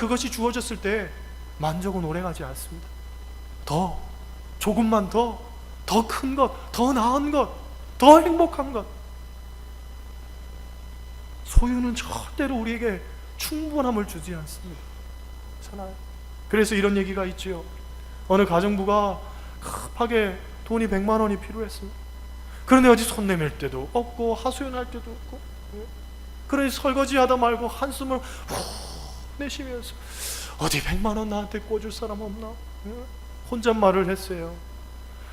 그것이 주어졌을 때 만족은 오래가지 않습니다. 더, 조금만 더, 더 큰 것, 더 나은 것, 더 행복한 것. 소유는 절대로 우리에게 충분함을 주지 않습니다. 그렇잖아요. 그래서 이런 얘기가 있지요. 어느 가정부가 급하게 돈이 100만 원이 필요했습니다. 그런데 어디 손 내밀 때도 없고 하소연할 때도 없고 예. 그러니 설거지하다 말고 한숨을 후 내쉬면서 어디 100만 원 나한테 꿔줄 사람 없나? 예. 혼잣말을 했어요.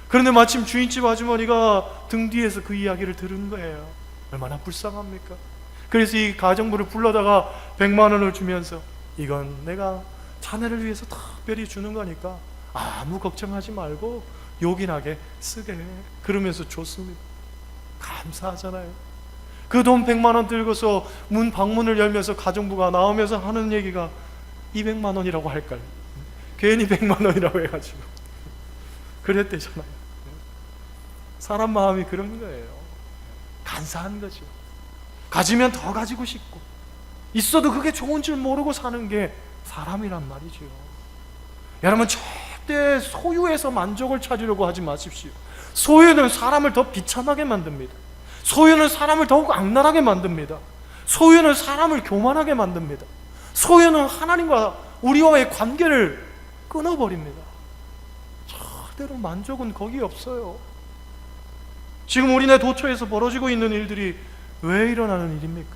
그런데 마침 주인집 아주머니가 등 뒤에서 그 이야기를 들은 거예요. 얼마나 불쌍합니까? 그래서 이 가정부를 불러다가 100만 원을 주면서 이건 내가 자네를 위해서 특별히 주는 거니까 아무 걱정하지 말고 요긴하게 쓰게 해. 그러면서 줬습니다. 감사하잖아요. 그 돈 100만 원 들고서 문 방문을 열면서 가정부가 나오면서 하는 얘기가 200만 원이라고 할걸. 괜히 100만 원이라고 해가지고 그랬대잖아요. 사람 마음이 그런 거예요. 간사한 거죠. 가지면 더 가지고 싶고 있어도 그게 좋은 줄 모르고 사는 게 사람이란 말이죠. 여러분 절대 소유에서 만족을 찾으려고 하지 마십시오. 소유는 사람을 더 비참하게 만듭니다. 소유는 사람을 더욱 악랄하게 만듭니다. 소유는 사람을 교만하게 만듭니다. 소유는 하나님과 우리와의 관계를 끊어버립니다. 절대로 만족은 거기 없어요. 지금 우리네 도처에서 벌어지고 있는 일들이 왜 일어나는 일입니까?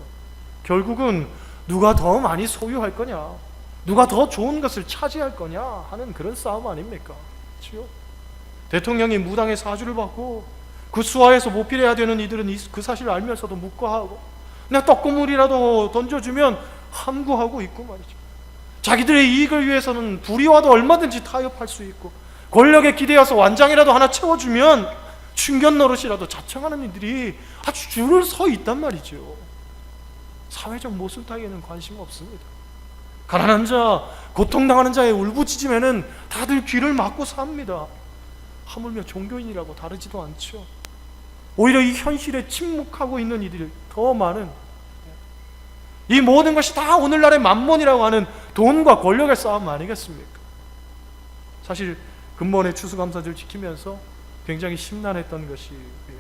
결국은 누가 더 많이 소유할 거냐, 누가 더 좋은 것을 차지할 거냐 하는 그런 싸움 아닙니까? 그렇죠? 대통령이 무당의 사주를 받고 그 수하에서 모필해야 되는 이들은 이- 그 사실을 알면서도 묵과하고 그냥 떡고물이라도 던져주면 함구하고 있고 말이죠. 자기들의 이익을 위해서는 불의와도 얼마든지 타협할 수 있고 권력에 기대어서 완장이라도 하나 채워주면 충견 노릇이라도 자청하는 이들이 아주 줄을 서 있단 말이죠. 사회적 모순타에는 관심 없습니다. 가난한 자, 고통당하는 자의 울부짖음에는 다들 귀를 막고 삽니다. 하물며 종교인이라고 다르지도 않죠. 오히려 이 현실에 침묵하고 있는 이들이 더 많은 이 모든 것이 다 오늘날의 만몬이라고 하는 돈과 권력의 싸움 아니겠습니까? 사실 근본의 추수감사절 지키면서 굉장히 심란했던 것이 예.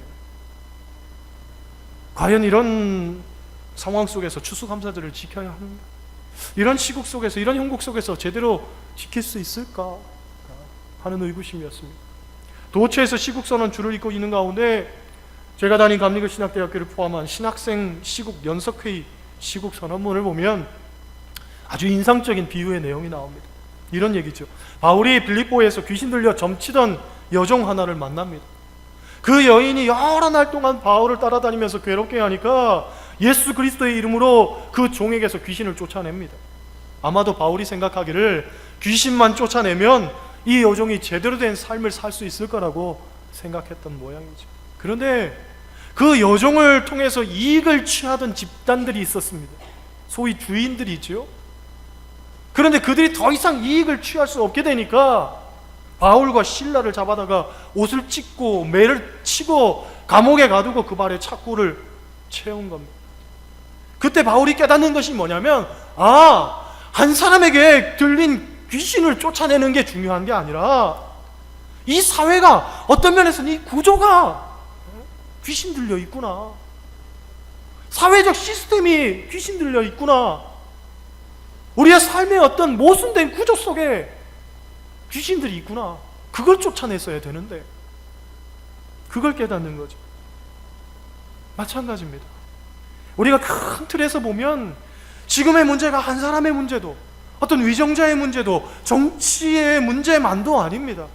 과연 이런 상황 속에서 추수감사절을 지켜야 하는가? 이런 시국 속에서 이런 형국 속에서 제대로 지킬 수 있을까 하는 의구심이었습니다. 도처에서 시국 선언 줄을 잇고 있는 가운데 제가 다닌 감리교 신학대학교를 포함한 신학생 시국 연석회의 시국 선언문을 보면 아주 인상적인 비유의 내용이 나옵니다. 이런 얘기죠. 바울이 빌립보에서 귀신 들려 점치던 여종 하나를 만납니다. 그 여인이 여러 날 동안 바울을 따라다니면서 괴롭게 하니까 예수 그리스도의 이름으로 그 종에게서 귀신을 쫓아냅니다. 아마도 바울이 생각하기를 귀신만 쫓아내면 이 여종이 제대로 된 삶을 살 수 있을 거라고 생각했던 모양이죠. 그런데 그 여종을 통해서 이익을 취하던 집단들이 있었습니다. 소위 주인들이죠. 그런데 그들이 더 이상 이익을 취할 수 없게 되니까 바울과 신라를 잡아다가 옷을 찢고 매를 치고 감옥에 가두고 그 발에 착고를 채운 겁니다. 그때 바울이 깨닫는 것이 뭐냐면 아, 한 사람에게 들린 귀신을 쫓아내는 게 중요한 게 아니라 이 사회가 어떤 면에서는 이 구조가 귀신 들려 있구나. 사회적 시스템이 귀신 들려 있구나. 우리의 삶의 어떤 모순된 구조 속에 귀신들이 있구나. 그걸 쫓아냈어야 되는데 그걸 깨닫는 거죠. 마찬가지입니다. 우리가 큰 틀에서 보면 지금의 문제가 한 사람의 문제도 어떤 위정자의 문제도 정치의 문제만도 아닙니다.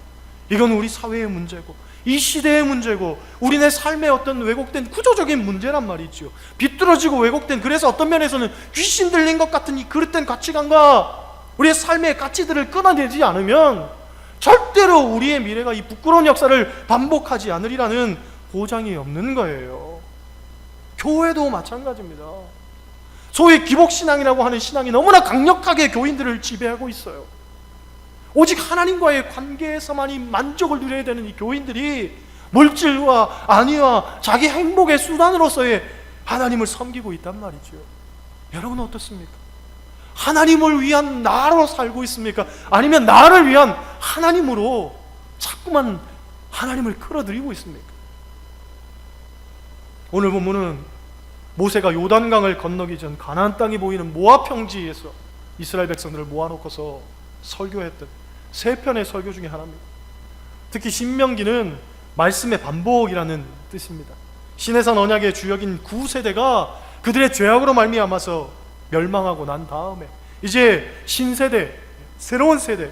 이건 우리 사회의 문제고 이 시대의 문제고 우리네 삶의 어떤 왜곡된 구조적인 문제란 말이죠. 비뚤어지고 왜곡된 그래서 어떤 면에서는 귀신 들린 것 같은 이 그릇된 가치관과 우리의 삶의 가치들을 끊어내지 않으면 절대로 우리의 미래가 이 부끄러운 역사를 반복하지 않으리라는 보장이 없는 거예요. 교회도 마찬가지입니다. 소위 기복신앙이라고 하는 신앙이 너무나 강력하게 교인들을 지배하고 있어요. 오직 하나님과의 관계에서만이 만족을 누려야 되는 이 교인들이 물질과 안위와 자기 행복의 수단으로서의 하나님을 섬기고 있단 말이죠. 여러분 어떻습니까? 하나님을 위한 나로 살고 있습니까? 아니면 나를 위한 하나님으로 자꾸만 하나님을 끌어들이고 있습니까? 오늘 본문은 모세가 요단강을 건너기 전 가나안 땅이 보이는 모압 평지에서 이스라엘 백성들을 모아놓고서 설교했던 세 편의 설교 중에 하나입니다. 특히 신명기는 말씀의 반복이라는 뜻입니다. 신해산 언약의 주역인 구세대가 그들의 죄악으로 말미암아서 멸망하고 난 다음에 이제 신세대 새로운 세대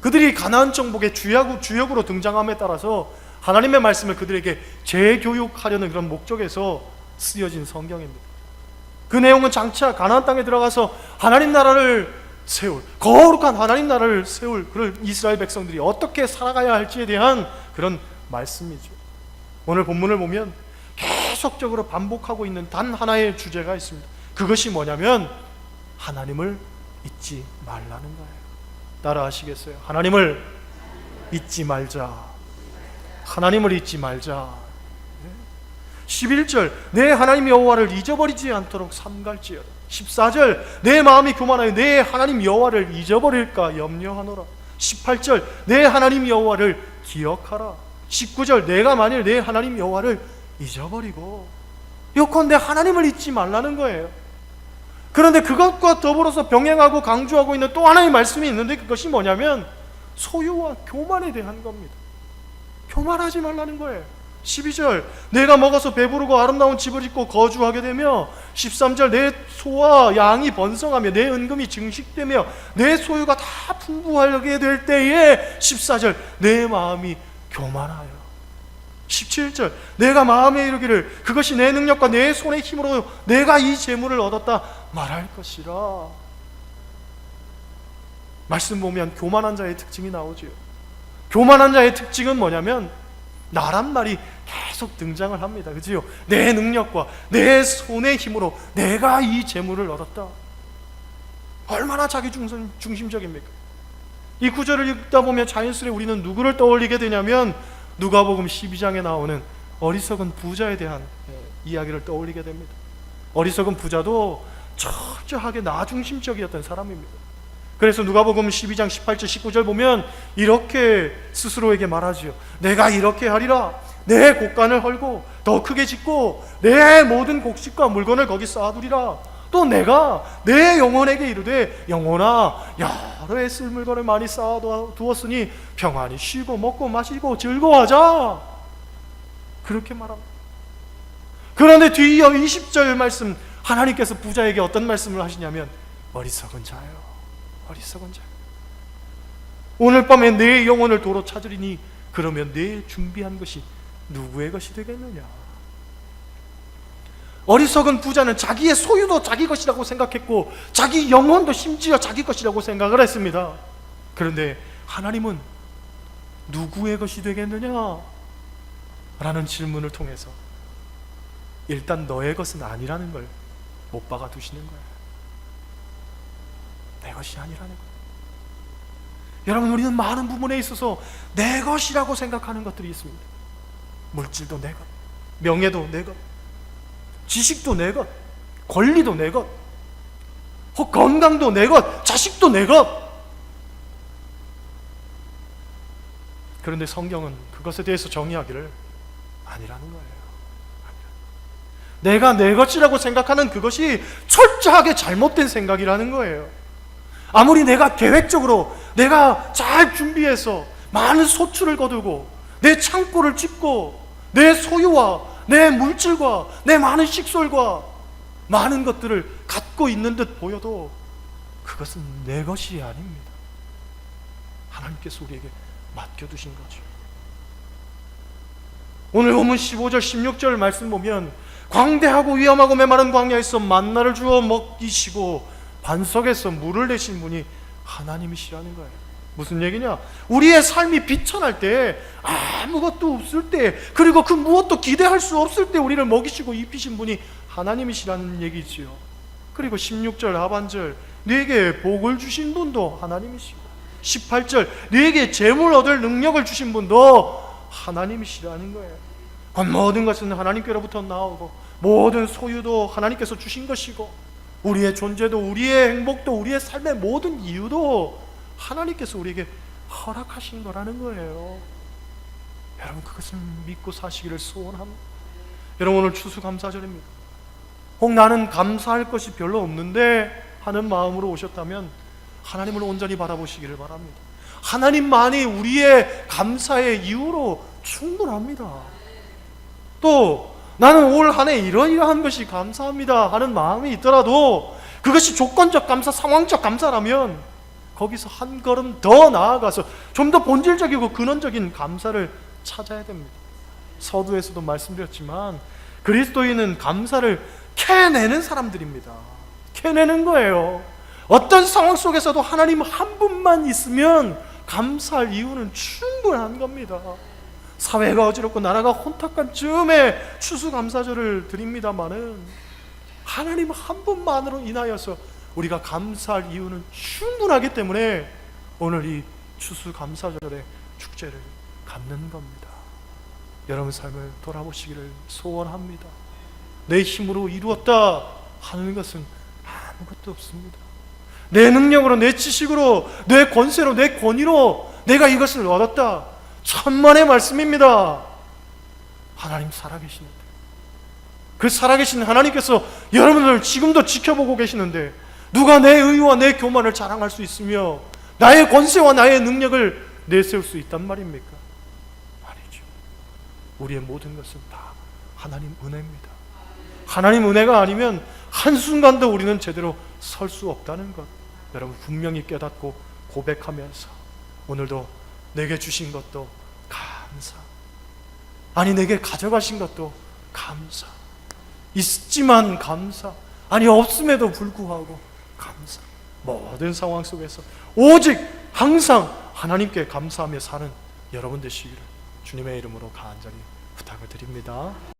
그들이 가나안 정복의 주역, 주역으로 등장함에 따라서 하나님의 말씀을 그들에게 재교육하려는 그런 목적에서 쓰여진 성경입니다. 그 내용은 장차 가나안 땅에 들어가서 하나님 나라를 세울 거룩한 하나님 나라를 세울 그를 이스라엘 백성들이 어떻게 살아가야 할지에 대한 그런 말씀이죠. 오늘 본문을 보면 계속적으로 반복하고 있는 단 하나의 주제가 있습니다. 그것이 뭐냐면 하나님을 잊지 말라는 거예요. 따라 하시겠어요? 하나님을 잊지 말자. 하나님을 잊지 말자. 11절 내 하나님 여호와를 잊어버리지 않도록 삼갈지어다. 14절 내 마음이 교만하여 내 하나님 여호와를 잊어버릴까 염려하노라. 18절 내 하나님 여호와를 기억하라. 19절 내가 만일 내 하나님 여호와를 잊어버리고 요컨대 하나님을 잊지 말라는 거예요. 그런데 그것과 더불어서 병행하고 강조하고 있는 또 하나의 말씀이 있는데 그것이 뭐냐면 소유와 교만에 대한 겁니다. 교만하지 말라는 거예요. 12절 내가 먹어서 배부르고 아름다운 집을 짓고 거주하게 되며 13절 내 소와 양이 번성하며 내 은금이 증식되며 내 소유가 다 풍부하게 될 때에 14절 내 마음이 교만하여. 17절 내가 마음에 이르기를 그것이 내 능력과 내 손의 힘으로 내가 이 재물을 얻었다 말할 것이라. 말씀 보면 교만한 자의 특징이 나오지요. 교만한 자의 특징은 뭐냐면 나란 말이 계속 등장을 합니다 그지요 내 능력과 내 손의 힘으로 내가 이 재물을 얻었다 얼마나 자기 중심, 중심적입니까 이 구절을 읽다 보면 자연스레 우리는 누구를 떠올리게 되냐면 누가복음 12장에 나오는 어리석은 부자에 대한 예, 이야기를 떠올리게 됩니다. 어리석은 부자도 철저하게 나 중심적이었던 사람입니다. 그래서 누가복음 12장 18절 19절 보면 이렇게 스스로에게 말하지요. 내가 이렇게 하리라. 내 곡간을 헐고 더 크게 짓고 내 모든 곡식과 물건을 거기 쌓아두리라. 또 내가 내 영혼에게 이르되 영혼아 여러 해 쓸 물건을 많이 쌓아두었으니 평안히 쉬고 먹고 마시고 즐거워하자 그렇게 말합니다 그런데 뒤이어 20절 말씀 하나님께서 부자에게 어떤 말씀을 하시냐면 어리석은 자요 어리석은 자 오늘 밤에 내 영혼을 도로 찾으리니 그러면 내 준비한 것이 누구의 것이 되겠느냐 어리석은 부자는 자기의 소유도 자기 것이라고 생각했고 자기 영혼도 심지어 자기 것이라고 생각을 했습니다. 그런데 하나님은 누구의 것이 되겠느냐? 라는 질문을 통해서 일단 너의 것은 아니라는 걸 못 박아 두시는 거예요. 내 것이 아니라는 거예요. 여러분 우리는 많은 부분에 있어서 내 것이라고 생각하는 것들이 있습니다. 물질도 내 것, 명예도 내 것, 지식도 내 것, 권리도 내 것, 혹 건강도 내 것, 자식도 내 것. 그런데 성경은 그것에 대해서 정의하기를 아니라는 거예요. 내가 내 것이라고 생각하는 그것이 철저하게 잘못된 생각이라는 거예요. 아무리 내가 계획적으로 내가 잘 준비해서 많은 소출을 거두고 내 창고를 짓고 내 소유와 내 물질과 내 많은 식솔과 많은 것들을 갖고 있는 듯 보여도 그것은 내 것이 아닙니다. 하나님께서 우리에게 맡겨두신 거죠. 오늘 본문 15절, 16절 말씀 보면 광대하고 위험하고 메마른 광야에서 만나를 주어 먹이시고 반석에서 물을 내신 분이 하나님이시라는 거예요. 무슨 얘기냐? 우리의 삶이 비천할 때 아무것도 없을 때 그리고 그 무엇도 기대할 수 없을 때 우리를 먹이시고 입히신 분이 하나님이시라는 얘기지요. 그리고 16절 하반절 네게 복을 주신 분도 하나님이시고 18절 네게 재물 얻을 능력을 주신 분도 하나님이시라는 거예요. 곧 모든 것은 하나님께로부터 나오고 모든 소유도 하나님께서 주신 것이고 우리의 존재도 우리의 행복도 우리의 삶의 모든 이유도 하나님께서 우리에게 허락하신 거라는 거예요. 여러분 그것을 믿고 사시기를 소원합니다. 여러분 오늘 추수감사절입니다. 혹 나는 감사할 것이 별로 없는데 하는 마음으로 오셨다면 하나님을 온전히 바라보시기를 바랍니다. 하나님만이 우리의 감사의 이유로 충분합니다. 또 나는 올 한 해 이러이러한 것이 감사합니다 하는 마음이 있더라도 그것이 조건적 감사, 상황적 감사라면 거기서 한 걸음 더 나아가서 좀 더 본질적이고 근원적인 감사를 찾아야 됩니다. 서두에서도 말씀드렸지만 그리스도인은 감사를 캐내는 사람들입니다. 캐내는 거예요. 어떤 상황 속에서도 하나님 한 분만 있으면 감사할 이유는 충분한 겁니다. 사회가 어지럽고 나라가 혼탁한 즈음에 추수감사절을 드립니다마는 하나님 한 분만으로 인하여서 우리가 감사할 이유는 충분하기 때문에 오늘 이 추수감사절의 축제를 갖는 겁니다. 여러분 삶을 돌아보시기를 소원합니다. 내 힘으로 이루었다 하는 것은 아무것도 없습니다. 내 능력으로, 내 지식으로, 내 권세로, 내 권위로 내가 이것을 얻었다. 천만의 말씀입니다. 하나님 살아계시는데. 그 살아계신 하나님께서 여러분을 지금도 지켜보고 계시는데 누가 내 의와 내 교만을 자랑할 수 있으며 나의 권세와 나의 능력을 내세울 수 있단 말입니까? 아니죠. 우리의 모든 것은 다 하나님 은혜입니다. 하나님 은혜가 아니면 한순간도 우리는 제대로 설 수 없다는 것 여러분 분명히 깨닫고 고백하면서 오늘도 내게 주신 것도 감사. 아니 내게 가져가신 것도 감사. 있지만 감사. 아니 없음에도 불구하고 감사. 모든 상황 속에서 오직 항상 하나님께 감사하며 사는 여러분 되시기를 주님의 이름으로 간절히 부탁을 드립니다.